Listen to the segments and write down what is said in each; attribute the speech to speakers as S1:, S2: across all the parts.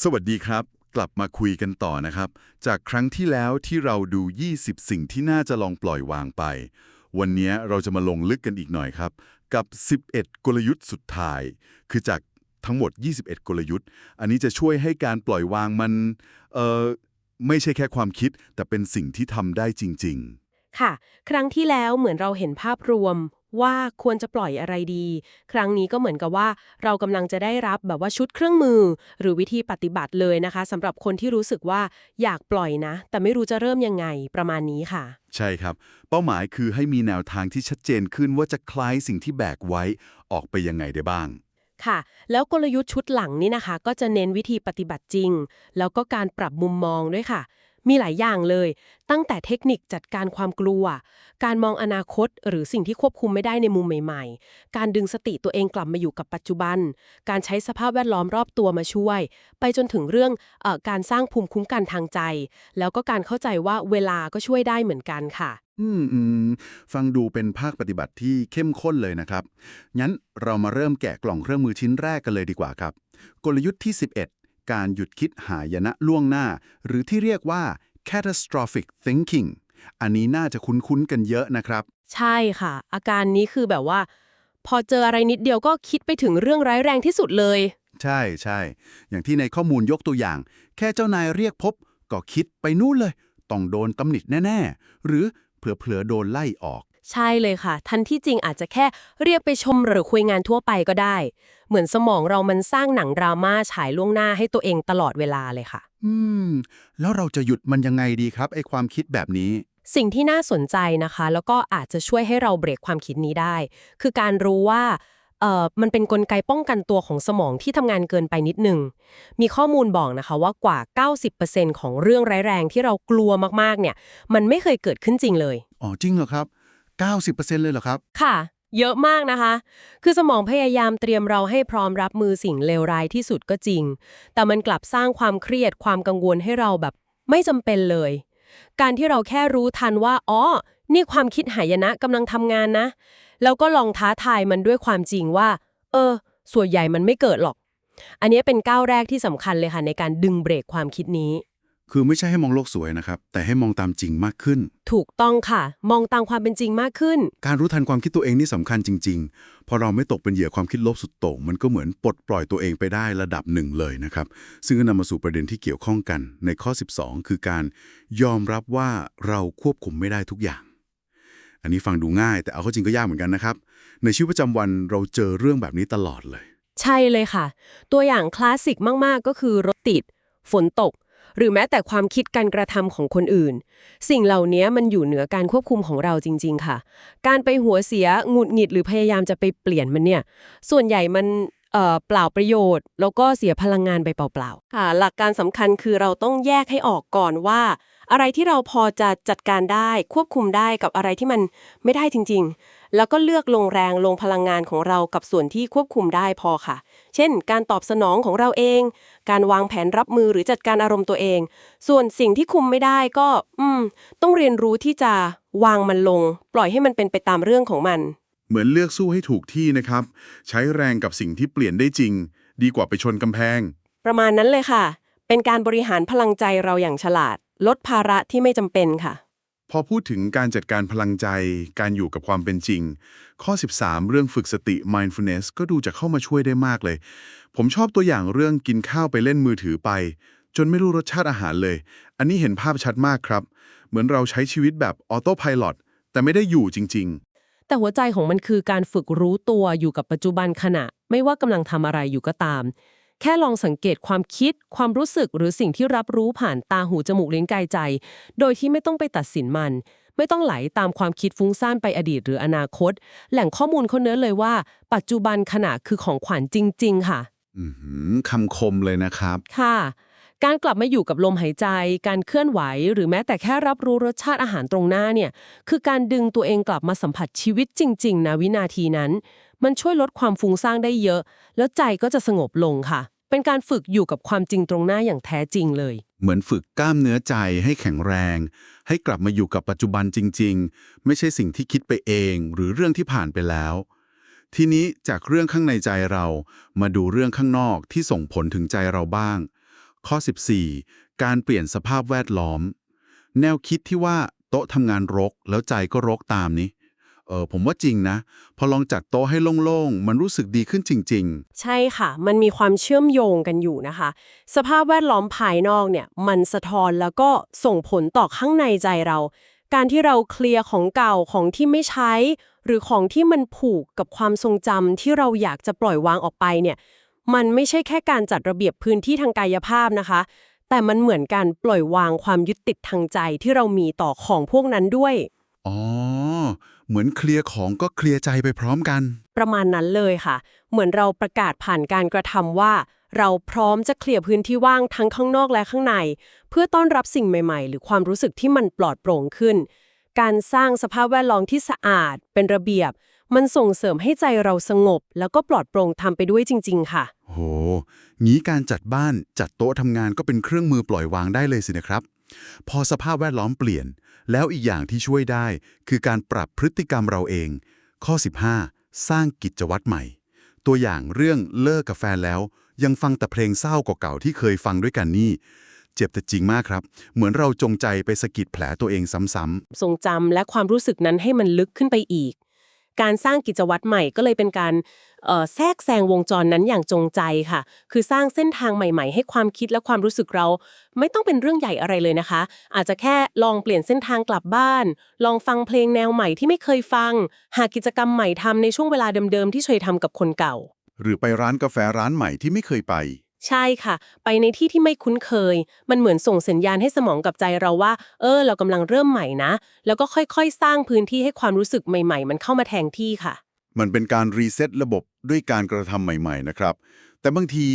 S1: สวัสดีครับ กลับมาคุยกันต่อนะครับ จากครั้งที่แล้วที่เราดู 20 สิ่งที่น่าจะลองปล่อยวางไป วันนี้เราจะมาลงลึกกันอีกหน่อยครับ กับ 11 กลยุทธ์สุดท้าย คือจากทั้งหมด 21 กลยุทธ์ อันนี้จะช่วยให้การปล่อยวางมันเอ่อไม่ใช่แค่ความคิด แต่เป็นสิ่งที่ทำได้จริง
S2: ค่ะ ครั้งที่แล้วเหมือนเราเห็นภาพรวม ว่าควรจะปล่อยอะไรดี ครั้งนี้ก็เหมือนกับว่า เรากำลังจะได้รับแบบว่าชุดเครื่องมือ หรือวิธีปฏิบัติเลยนะคะสำหรับคนที่รู้สึกว่าอยากปล่อยนะ แต่ไม่รู้จะเริ่มยังไงประมาณนี้ค่ะ
S1: ๆใช่ครับ เป้าหมายคือให้มีแนวทางที่ชัดเจนขึ้นว่าจะคล้ายสิ่งที่แบกไว้ออกไปยังไงได้บ้าง
S2: ค่ะแล้วกลยุทธ์ชุดหลังนี่นะคะ ก็จะเน้นวิธีปฏิบัติจริง แล้วก็การปรับมุมมองด้วยค่ะ มีหลายอย่างเลย ตั้งแต่เทคนิคจัดการความกลัว การมองอนาคตหรือสิ่งที่ควบคุมไม่ได้ในมุมใหม่ๆ การดึงสติตัวเองกลับมาอยู่กับปัจจุบัน การใช้สภาพแวดล้อมรอบตัวมาช่วย ไปจนถึงเรื่องอการสร้างภูมิคุ้มกันทางใจ แล้วก็การเข้าใจว่าเวลาก็ช่วยได้เหมือนกันค่ะ
S1: อืมฟังดูเป็นภาคปฏิบัติที่เข้มข้นเลยนะครับงั้นเรามาเริ่มแกะกล่องเครื่องมือชิ้นแรกกันเลยดีกว่าครับ กลยุทธ์ที่ 11 การหยุดคิดหายนะล่วงหน้า หรือที่เรียกว่า catastrophic thinking อันนี้น่าจะคุ้นๆกันเยอะนะครับ
S2: ใช่ค่ะ อาการนี้คือแบบว่า พอเจออะไรนิดเดียวก็คิดไปถึงเรื่องร้ายแรงที่สุดเลย
S1: ใช่ใช่ อย่างที่ในข้อมูลยกตัวอย่าง แค่เจ้านายเรียกพบ ก็คิดไปนู่นเลย ต้องโดนตำหนิแน่ ๆ หรือเผลอๆโดนไล่ออก
S2: ใช่เลยค่ะ ทันที่จริงอาจจะแค่เรียกไปชมหรือคุยงานทั่วไปก็ได้ เหมือนสมองเรามันสร้างหนังดราม่าฉายล่วงหน้าให้ตัวเองตลอดเวลาเลยค่ะ
S1: อืม แล้วเราจะหยุดมันยังไงดีครับไอความคิดแบบนี้
S2: สิ่งที่น่าสนใจนะคะ แล้วก็อาจจะช่วยให้เราเบรกความคิดนี้ได้ คือการรู้ว่าเอ่อมันเป็นนกลไกป้องกันตัวของสมองที่ทำงานเกินไปนิดหนึง มีข้อมูลบอกนะคะว่ากว่า 90%ของเรื่องร้ายแรงที่เรากลัวมากๆเนี่ย มันไม่เคยเกิดขึ้นจริงเลย
S1: อ๋อจริงเหรอครับ 90%เลยเหรอครับ
S2: ค่ะ เยอะมากนะคะ คือสมองพยายามเตรียมเราให้พร้อมรับมือสิ่งเลวร้ายที่สุดก็จริง แต่มันกลับสร้างความเครียดความกังวลให้เราแบบ ไม่จำเป็นเลย การที่เราแค่รู้ทันว่า อ๋อ นี่ความคิดหายนะกำลังทำงานนะ แล้วก็ลองท้าทายมันด้วยความจริงว่า เออ ส่วนใหญ่มันไม่เกิดหรอก อันนี้เป็นก้าวแรกที่สำคัญเลยค่ะในการดึงเบรกความคิดนี้
S1: คือไม่ใช่ให้มองโลกสวยนะครับ แต่ให้มองตามจริงมากขึ้น
S2: ถูกต้องค่ะ มองตามความเป็นจริงมากขึ้น
S1: การรู้ทันความคิดตัวเองนี่สำคัญจริง ๆ พอเราไม่ตกเป็นเหยื่อความคิดลบสุดโต่งมันก็เหมือนปลดปล่อยตัวเองไปได้ระดับหนึ่งเลยนะครับ ซึ่งก็นำมาสู่ประเด็นที่เกี่ยวข้องกัน ในข้อ 12 คือการยอมรับว่าเราควบคุมไม่ได้ทุกอย่าง อันนี้ฟังดูง่าย แต่เอาเข้าจริงก็ยากเหมือนกันนะครับ ในชีวิตประจำวันเราเจอเรื่องแบบนี้ตลอดเลย
S2: ใช่เลยค่ะ ตัวอย่างคลาสสิกมากๆ ก็คือรถติด ฝนตก หรือแม้แต่ความคิดการกระทำของคนอื่น สิ่งเหล่านี้มันอยู่เหนือการควบคุมของเราจริง ๆ ค่ะ การไปหัวเสียหงุดหงิดหรือพยายามจะไปเปลี่ยนมันเนี่ย ส่วนใหญ่มันเอ่อเปล่าประโยชน์ แล้วก็เสียพลังงานไปเปล่าๆค่ะหลักการสำคัญคือเราต้องแยกให้ออกก่อนว่า อะไรที่เราพอจะจัดการได้ควบคุมได้กับอะไรที่มันไม่ได้จริง ๆ แล้วก็เลือกลงแรงลงพลังงานของเรากับส่วนที่ควบคุมได้พอค่ะ เช่น การตอบสนองของเราเอง การวางแผนรับมือหรือจัดการอารมณ์ตัวเอง ส่วนสิ่งที่คุมไม่ได้ก็ อืม ต้องเรียนรู้ที่จะวางมันลง ปล่อยให้มันเป็นไปตามเรื่องของมัน
S1: เหมือนเลือกสู้ให้ถูกที่นะครับ ใช้แรงกับสิ่งที่เปลี่ยนได้จริง ดีกว่าไปชนกำแพง
S2: ประมาณนั้นเลยค่ะ เป็นการบริหารพลังใจเราอย่างฉลาด ลดภาระที่ไม่จำเป็นค่ะ
S1: พอพูดถึงการจัดการพลังใจ การอยู่กับความเป็นจริง ข้อ 13 เรื่องฝึกสติ mindfulness ก็ดูจะเข้ามาช่วยได้มากเลย ผมชอบตัวอย่างเรื่องกินข้าวไปเล่นมือถือไป จนไม่รู้รสชาติอาหารเลย อันนี้เห็นภาพชัดมากครับ เหมือนเราใช้ชีวิตแบบออโต้พายロแต่ไม่ได้อยู่จริง ๆ
S2: แต่หัวใจของมันคือการฝึกรู้ตัวอยู่กับปัจจุบันขณะ ไม่ว่ากำลังทำอะไรอยู่ก็ตาม แค่ลองสังเกตความคิด ความรู้สึกหรือสิ่งที่รับรู้ผ่านตาหูจมูกลิ้นกายใจ โดยที่ไม่ต้องไปตัดสินมัน ไม่ต้องไหลตามความคิดฟุ้งซ่านไปอดีตหรืออนาคต แหล่งข้อมูลเขาเนื้อเลยว่า ปัจจุบันขณะคือของขวัญจริง ๆ ค่ะ
S1: ๆอือหือคำคมเลยนะครับ
S2: ค่ะ การกลับมาอยู่กับลมหายใจ การเคลื่อนไหว หรือแม้แต่แค่รับรู้รสชาติอาหารตรงหน้าเนี่ย คือการดึงตัวเองกลับมาสัมผัสชีวิตจริง ๆนะวินาทีนั้น มันช่วยลดความฟุ้งซ่านได้เยอะ แล้วใจก็จะสงบลงค่ะ เป็นการฝึกอยู่กับความจริงตรงหน้าอย่างแท้จริงเลย
S1: เหมือนฝึกกล้ามเนื้อใจให้แข็งแรง ให้กลับมาอยู่กับปัจจุบันจริง ๆ ไม่ใช่สิ่งที่คิดไปเอง หรือเรื่องที่ผ่านไปแล้ว ทีนี้จากเรื่องข้างในใจเรามาดูเรื่องข้างนอกที่ส่งผลถึงใจเราบ้าง ข้อ 14 การเปลี่ยนสภาพแวดล้อม แนวคิดที่ว่าโต๊ะทำงานรกแล้วใจก็รกตามนี้ ออผมว่าจริงนะ พอลองจัดโต๊ะให้โล่งๆ มันรู้สึกดีขึ้นจริง
S2: ใช่ค่ะ มันมีความเชื่อมโยงกันอยู่นะคะ สภาพแวดล้อมภายนอกเนี่ย มันสะท้อนแล้วก็ส่งผลต่อข้างในใจเรา การที่เราเคลียร์ของเก่าของที่ไม่ใช้ หรือของที่มันผูกกับความทรงจำที่เราอยากจะปล่อยวางออกไปเนี่ย มันไม่ใช่แค่การจัดระเบียบพื้นที่ทางกายภาพนะคะ แต่มันเหมือนการปล่อยวางความยึดติดทางใจที่เรามีต่อของพวกนั้นด้วย
S1: ๆอ๋อ เหมือนเคลียร์ของก็เคลียร์ใจไปพร้อมกัน
S2: ประมาณนั้นเลยค่ะ เหมือนเราประกาศผ่านการกระทำว่า เราพร้อมจะเคลียร์พื้นที่ว่างทั้งข้างนอกและข้างใน เพื่อต้อนรับสิ่งใหม่ ๆ หรือความรู้สึกที่มันปลอดโปร่งขึ้น การสร้างสภาพแวดล้อมที่สะอาด เป็นระเบียบ มันส่งเสริมให้ใจเราสงบ แล้วก็ปลอดโปร่งทำไปด้วยจริง ๆ ค่ะ
S1: โห งี้การจัดบ้านจัดโต๊ะทำงานก็เป็นเครื่องมือปล่อยวางได้เลยสินะครับ พอสภาพแวดล้อมเปลี่ยน แล้วอีกอย่างที่ช่วยได้คือการปรับพฤติกรรมเราเอง ข้อ 15 สร้างกิจวัตรใหม่ ตัวอย่างเรื่องเลิกกับแฟนแล้ว ยังฟังแต่เพลงเศร้าเก่าๆที่เคยฟังด้วยกันนี่เจ็บแต่จริงมากครับ เหมือนเราจงใจไปสะกิดแผลตัวเองซ้ำๆ
S2: ทรงจำและความรู้สึกนั้นให้มันลึกขึ้นไปอีก การสร้างกิจวัตรใหม่ก็เลยเป็นการแทรกแซงวงจรนั้นอย่างจงใจค่ะ คือสร้างเส้นทางใหม่ๆ ให้ความคิดและความรู้สึกเรา ไม่ต้องเป็นเรื่องใหญ่อะไรเลยนะคะ อาจจะแค่ลองเปลี่ยนเส้นทางกลับบ้าน ลองฟังเพลงแนวใหม่ที่ไม่เคยฟัง หากิจกรรมใหม่ทำในช่วงเวลาเดิมๆที่เคยทำกับคนเก่า
S1: หรือไปร้านกาแฟร้านใหม่ที่ไม่เคยไป
S2: ใช่ค่ะ ไปในที่ที่ไม่คุ้นเคย มันเหมือนส่งสัญญาณให้สมองกับใจเราว่า เออ เรากำลังเริ่มใหม่นะ แล้วก็ค่อยๆ สร้างพื้นที่ให้ความรู้สึกใหม่ ๆ มันเข้ามาแทนที่ค่ะ
S1: มันเป็นการรีเซ็ตระบบด้วยการกระทำใหม่ ๆ นะครับ แต่บางที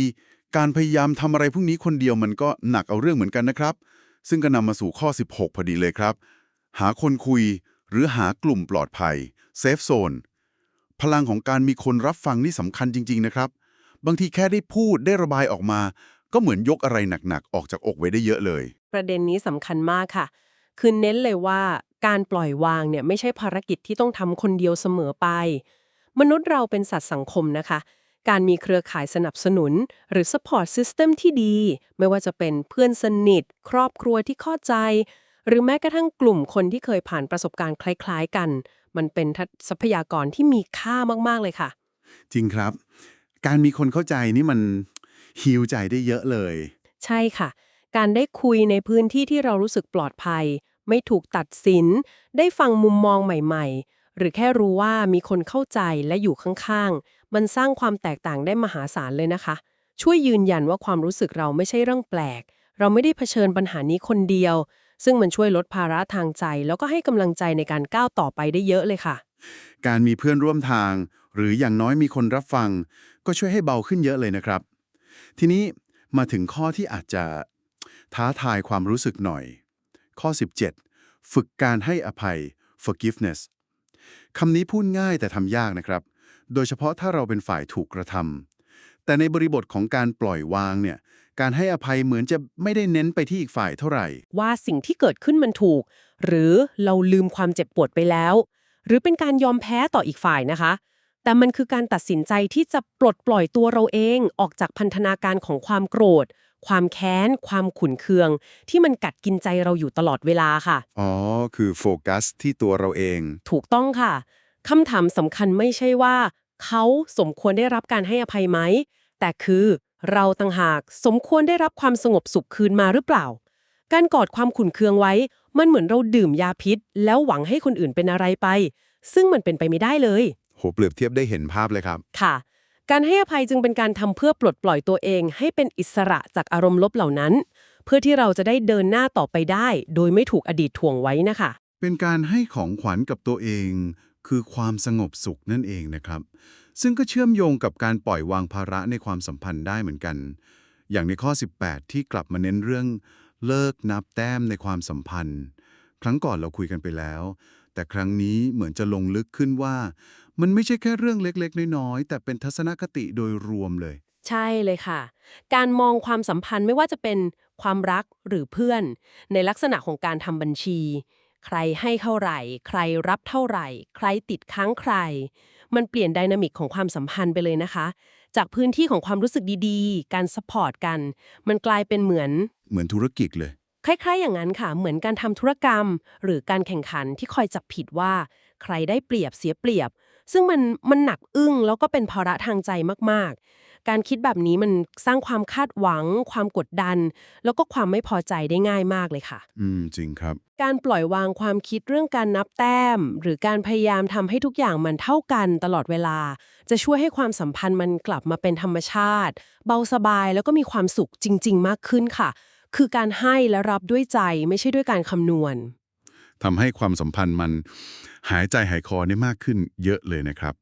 S1: การพยายามทำอะไรพวกนี้คนเดียวมันก็หนักเอาเรื่องเหมือนกันนะครับ ซึ่งก็นำมาสู่ข้อ 16 พอดีเลยครับ หาคนคุยหรือหากลุ่มปลอดภัยเซฟโซนพลังของการมีคนรับฟังนี่สำคัญจริง ๆ นะครับ บางทีแค่ได้พูดได้ระบายออกมา ก็เหมือนยกอะไรหนักๆ ออกจากอกไว้ได้เยอะเลย
S2: ประเด็นนี้สำคัญมากค่ะ คือเน้นเลยว่าการปล่อยวางเนี่ยไม่ใช่ภารกิจที่ต้องทำคนเดียวเสมอไป มนุษย์เราเป็นสัตว์สังคมนะคะ การมีเครือข่ายสนับสนุน หรือ support system ที่ดี ไม่ว่าจะเป็นเพื่อนสนิท ครอบครัวที่เข้าใจ หรือแม้กระทั่งกลุ่มคนที่เคยผ่านประสบการณ์คล้าย ๆ กัน มันเป็นทรัพยากรที่มีค่ามากๆเลยค่ะ
S1: จริงครับ การมีคนเข้าใจนี่มันฮิวใจได้เยอะเลย
S2: ใช่ค่ะ การได้คุยในพื้นที่ที่เรารู้สึกปลอดภัย ไม่ถูกตัดสิน ได้ฟังมุมมองใหม่ ๆ หรือแค่รู้ว่ามีคนเข้าใจและอยู่ข้างๆ มันสร้างความแตกต่างได้มหาศาลเลยนะคะ ช่วยยืนยันว่าความรู้สึกเราไม่ใช่เรื่องแปลก เราไม่ได้เผชิญปัญหานี้คนเดียว ซึ่งมันช่วยลดภาระทางใจ แล้วก็ให้กำลังใจในการก้าวต่อไปได้เยอะเลยค่ะ
S1: การมีเพื่อนร่วมทาง หรืออย่างน้อยมีคนรับฟัง ก็ช่วยให้เบาขึ้นเยอะเลยนะครับ ทีนี้มาถึงข้อที่อาจจะท้าทายความรู้สึกหน่อย ข้อ 17 ฝึกการให้อภัย forgiveness คำนี้พูดง่ายแต่ทำยากนะครับ โดยเฉพาะถ้าเราเป็นฝ่ายถูกกระทำแต่ในบริบทของการปล่อยวางเนี่ยการให้อภัยเหมือนจะไม่ได้เน้นไปที่อีกฝ่ายเท่าไหร่
S2: ว่าสิ่งที่เกิดขึ้นมันถูก หรือเราลืมความเจ็บปวดไปแล้ว หรือเป็นการยอมแพ้ต่ออีกฝ่ายนะคะ แต่มันคือการตัดสินใจที่จะปลดปล่อยตัวเราเองออกจากพันธนาการของความโกรธ ความแค้น ความขุ่นเคือง ที่มันกัดกินใจเราอยู่ตลอดเวลาค่ะ
S1: อ๋อ คือโฟกัสที่ตัวเราเอง
S2: ถูกต้องค่ะคำถามสำคัญไม่ใช่ว่า เขาสมควรได้รับการให้อภัยไหม แต่คือเราต่างหากสมควรได้รับความสงบสุขคืนมาหรือเปล่า การกอดความขุ่นเคืองไว้ มันเหมือนเราดื่มยาพิษ แล้วหวังให้คนอื่นเป็นอะไรไป ซึ่งมันเป็นไปไม่ได้เลย
S1: โหเปรียบเทียบได้เห็นภาพเลยครับ
S2: ค่ะ การให้อภัยจึงเป็นการทำเพื่อปลดปล่อยตัวเอง ให้เป็นอิสระจากอารมณ์ลบเหล่านั้น เพื่อที่เราจะได้เดินหน้าต่อไปได้ โดยไม่ถูกอดีตถ่วงไว้นะคะ
S1: เป็นการให้ของขวัญกับตัวเอง คือความสงบสุขนั่นเองนะครับ ซึ่งก็เชื่อมโยงกับการปล่อยวางภาระในความสัมพันธ์ได้เหมือนกัน อย่างในข้อ 18 ที่กลับมาเน้นเรื่อง เลิกนับแต้มในความสัมพันธ์ ครั้งก่อนเราคุยกันไปแล้ว แต่ครั้งนี้เหมือนจะลงลึกขึ้นว่า มันไม่ใช่แค่เรื่องเล็กๆ น้อยๆ แต่เป็นทัศนคติโดยรวมเลย
S2: ใช่เลยค่ะ การมองความสัมพันธ์ไม่ว่าจะเป็นความรักหรือเพื่อน ในลักษณะของการทำบัญชี ใครให้เท่าไหร่ ใครรับเท่าไหร่ ใครติดค้างใคร มันเปลี่ยนไดนามิกของความสัมพันธ์ไปเลยนะคะ จากพื้นที่ของความรู้สึกดีๆ การซัพพอร์ตกัน มันกลายเป็นเหมือน
S1: เหมือนธุรกิจเลย
S2: คล้ายๆ อย่างนั้นค่ะ เหมือนการทำธุรกรรม หรือการแข่งขันที่คอยจับผิดว่า ใครได้เปรียบเสียเปรียบ ซึ่งมันมันหนักอึ้งแล้วก็เป็นภาระทางใจมากๆ การคิดแบบนี้มันสร้างความคาดหวัง ความกดดัน แล้วก็ความไม่พอใจได้ง่ายมากเลยค่ะ
S1: อืมจริงครับ
S2: การปล่อยวางความคิดเรื่องการนับแต้ม หรือการพยายามทำให้ทุกอย่างมันเท่ากันตลอดเวลา จะช่วยให้ความสัมพันธ์มันกลับมาเป็นธรรมชาติ เบาสบายแล้วก็มีความสุขจริง ๆ มากขึ้นค่ะ คือการให้และรับด้วยใจไม่ใช่ด้วยการคำนวณ
S1: ทำให้ความสัมพันธ์มันหายใจหายคอได้มากขึ้นเยอะเลยนะครับ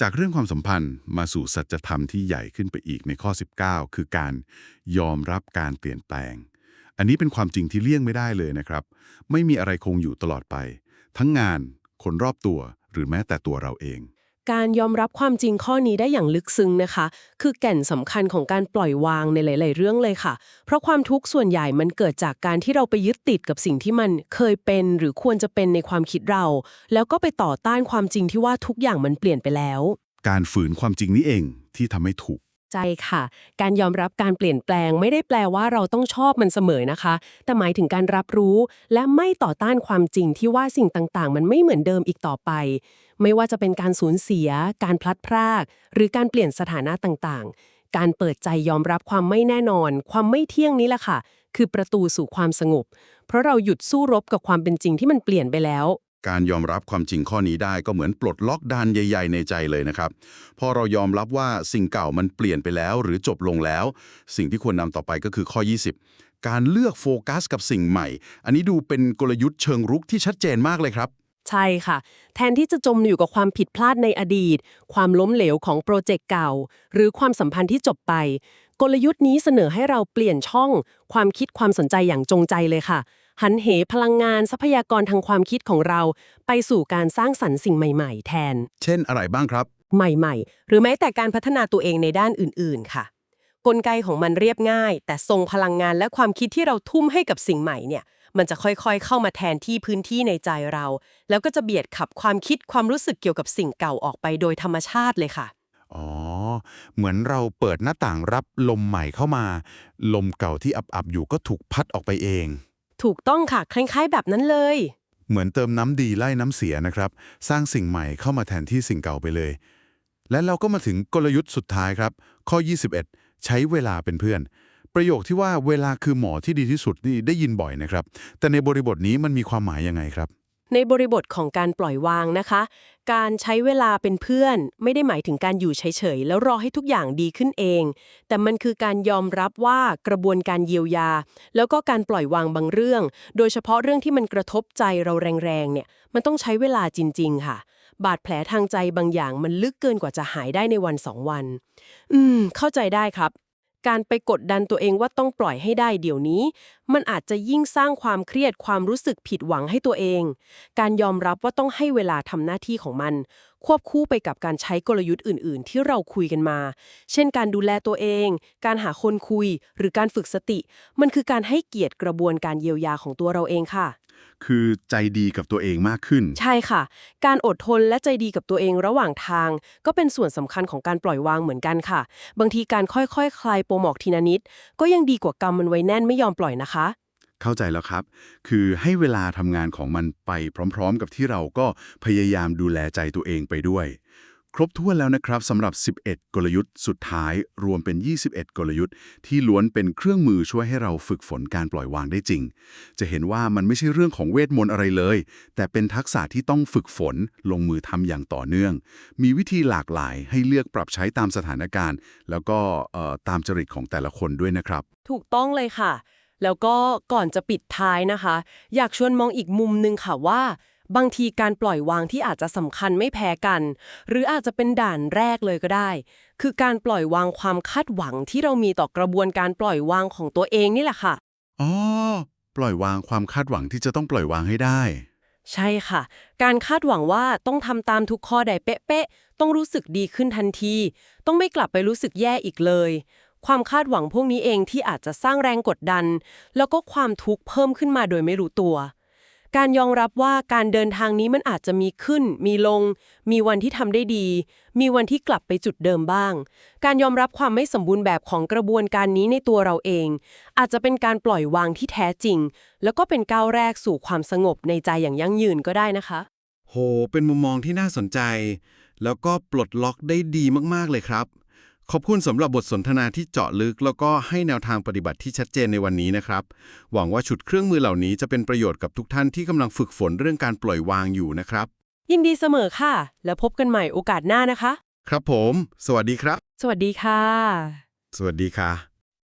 S1: จากเรื่องความสัมพันธ์มาสู่สัจธรรมที่ใหญ่ขึ้นไปอีกในข้อ 19 คือการยอมรับการเปลี่ยนแปลง อันนี้เป็นความจริงที่เลี่ยงไม่ได้เลยนะครับ ไม่มีอะไรคงอยู่ตลอดไป ทั้งงาน คนรอบตัว หรือแม้แต่ตัวเราเอง
S2: การยอมรับความจริงข้อนี้ได้อย่างลึกซึ้งนะคะ คือแก่นสำคัญของการปล่อยวางในหลาย ๆ เรื่องเลยค่ะ เพราะความทุกข์ส่วนใหญ่มันเกิดจากการที่เราไปยึดติดกับสิ่งที่มันเคยเป็นหรือควรจะเป็นในความคิดเรา แล้วก็ไปต่อต้านความจริงที่ว่าทุกอย่างมันเปลี่ยนไปแล้ว
S1: การฝืนความจริงนี้เองที่ทำให้ถูก
S2: ใจค่ะ การยอมรับการเปลี่ยนแปลงไม่ได้แปลว่าเราต้องชอบมันเสมอนะคะ แต่หมายถึงการรับรู้และไม่ต่อต้านความจริงที่ว่าสิ่งต่างๆ มันไม่เหมือนเดิมอีกต่อไป ไม่ว่าจะเป็นการสูญเสีย การพลัดพราก หรือการเปลี่ยนสถานะต่างๆ การเปิดใจยอมรับความไม่แน่นอน ความไม่เที่ยงนี้แหละค่ะ คือประตูสู่ความสงบ เพราะเราหยุดสู้รบกับความเป็นจริงที่มันเปลี่ยนไปแล้ว
S1: การยอมรับความจริงข้อนี้ได้ก็เหมือนปลดล็อกดานใหญ่ ๆ ในใจเลยนะครับ พอเรายอมรับว่าสิ่งเก่ามันเปลี่ยนไปแล้ว หรือจบลงแล้ว สิ่งที่ควรนำต่อไปก็คือข้อ 20 การเลือกโฟกัสกับสิ่งใหม่ อันนี้ดูเป็นกลยุทธ์เชิงรุกที่ชัดเจนมากเลยครับ
S2: ใช่ค่ะ แทนที่จะจมอยู่กับความผิดพลาดในอดีต ความล้มเหลวของโปรเจกต์เก่า หรือความสัมพันธ์ที่จบไป กลยุทธ์นี้เสนอให้เราเปลี่ยนช่อง ความคิดความสนใจอย่างจงใจเลยค่ะ หันเหพลังงานทรัพยากรทางความคิดของเรา ไปสู่การสร้างสรรค์สิ่งใหม่ ๆ แทน
S1: เช่นอะไรบ้างครับ
S2: ใหม่ๆ หรือแม้แต่การพัฒนาตัวเองในด้านอื่น ๆ ค่ะ กลไกของมันเรียบง่าย แต่ทรงพลังงานและความคิดที่เราทุ่มให้กับสิ่งใหม่เนี่ย มันจะค่อยๆ เข้ามาแทนที่พื้นที่ในใจเรา แล้วก็จะเบียดขับความคิดความรู้สึกเกี่ยวกับสิ่งเก่าออกไปโดยธรรมชาติเลยค่ะ
S3: อ๋อ เหมือนเราเปิดหน้าต่างรับลมใหม่เข้ามา ลมเก่าที่อับๆอยู่ก็ถูกพัดออกไปเอง
S2: ถูกต้องค่ะ คล้ายๆ แบบนั้นเลย
S3: เหมือนเติมน้ำดีไล่น้ำเสียนะครับ สร้างสิ่งใหม่เข้ามาแทนที่สิ่งเก่าไปเลย และเราก็มาถึงกลยุทธ์สุดท้ายครับ ข้อ 21 ใช้เวลาเป็นเพื่อน ประโยคที่ว่าเวลาคือหมอที่ดีที่สุดนี่ได้ยินบ่อยนะครับ แต่ในบริบทนี้มันมีความหมายยังไงครับ
S2: ในบริบทของการปล่อยวางนะคะ การใช้เวลาเป็นเพื่อน ไม่ได้หมายถึงการอยู่เฉยๆ แล้วรอให้ทุกอย่างดีขึ้นเอง แต่มันคือการยอมรับว่ากระบวนการเยียวยา แล้วก็การปล่อยวางบางเรื่อง โดยเฉพาะเรื่องที่มันกระทบใจเราแรงๆเนี่ยมันต้องใช้เวลาจริง ๆ ค่ะ บาดแผลทางใจบางอย่างมันลึกเกินกว่าจะหายได้ในวันสองวัน อืม เข้าใจได้ครับ การไปกดดันตัวเองว่าต้องปล่อยให้ได้เดี๋ยวนี้ มันอาจจะยิ่งสร้างความเครียดความรู้สึกผิดหวังให้ตัวเอง การยอมรับว่าต้องให้เวลาทำหน้าที่ของมัน ควบคู่ไปกับการใช้กลยุทธ์อื่น ๆ ที่เราคุยกันมา เช่น การดูแลตัวเอง การหาคนคุย หรือการฝึกสติ มันคือการให้เกียรติกระบวนการเยียวยาของตัวเราเองค่ะ
S1: คือใจดีกับตัวเองมากขึ้น
S2: ใช่ค่ะ การอดทนและใจดีกับตัวเองระหว่างทาง ก็เป็นส่วนสำคัญของการปล่อยวางเหมือนกันค่ะ บางทีการค่อยๆคคลายโปรหมอกทีละนิด ก็ยังดีกว่ากรรมมันไว้แน่นไม่ยอมปล่อยนะคะ
S1: เข้าใจแล้วครับ คือให้เวลาทำงานของมันไปพร้อม ๆ กับที่เราก็พยายามดูแลใจตัวเองไปด้วย ครบถ้วนแล้วนะครับสำหรับ 11 กลยุทธ์สุดท้ายรวมเป็น 21 กลยุทธ์ ที่ล้วนเป็นเครื่องมือช่วยให้เราฝึกฝนการปล่อยวางได้จริง จะเห็นว่ามันไม่ใช่เรื่องของเวทมนต์อะไรเลย แต่เป็นทักษะที่ต้องฝึกฝนลงมือทำอย่างต่อเนื่อง มีวิธีหลากหลายให้เลือกปรับใช้ตามสถานการณ์ แล้วก็ตามจริตของแต่ละคนด้วยนะครับ
S2: ถูกต้องเลยค่ะ แล้วก็ก่อนจะปิดท้ายนะคะ อยากชวนมองอีกมุมหนึงค่ะว่า บางทีการปล่อยวางที่อาจจะสำคัญไม่แพ้กัน หรืออาจจะเป็นด่านแรกเลยก็ได้ คือการปล่อยวางความคาดหวังที่เรามีต่อกระบวนการปล่อยวางของตัวเองนี่แหละค่ะ
S1: อ๋อปล่อยวางความคาดหวังที่จะต้องปล่อยวางให้ได้
S2: ใช่ค่ะ การคาดหวังว่าต้องทำตามทุกข้อใดเป๊ะๆต้องรู้สึกดีขึ้นทันที ต้องไม่กลับไปรู้สึกแย่อีกเลย ความคาดหวังพวกนี้เองที่อาจจะสร้างแรงกดดัน แล้วก็ความทุกข์เพิ่มขึ้นมาโดยไม่รู้ตัว การยอมรับว่าการเดินทางนี้มันอาจจะมีขึ้น มีลง มีวันที่ทำได้ดี มีวันที่กลับไปจุดเดิมบ้าง การยอมรับความไม่สมบูรณ์แบบของกระบวนการนี้ในตัวเราเอง อาจจะเป็นการปล่อยวางที่แท้จริง แล้วก็เป็นก้าวแรกสู่ความสงบในใจอย่างยั่งยืนก็ได้นะคะ
S1: โห เป็นมุมมองที่น่าสนใจ แล้วก็ปลดล็อกได้ดีมากๆเลยครับ ขอบคุณสำหรับบทสนทนาที่เจาะลึก แล้วก็ให้แนวทางปฏิบัติที่ชัดเจนในวันนี้นะครับ หวังว่าชุดเครื่องมือเหล่านี้จะเป็นประโยชน์กับทุกท่านที่กำลังฝึกฝนเรื่องการปล่อยวางอยู่นะครับ
S2: ยินดีเสมอค่ะ แล้วพบกันใหม่โอกาสหน้านะคะ
S1: ครับผม สวัสดีครับ
S2: สวัสดีค่ะ
S1: สวัสดีค่ะ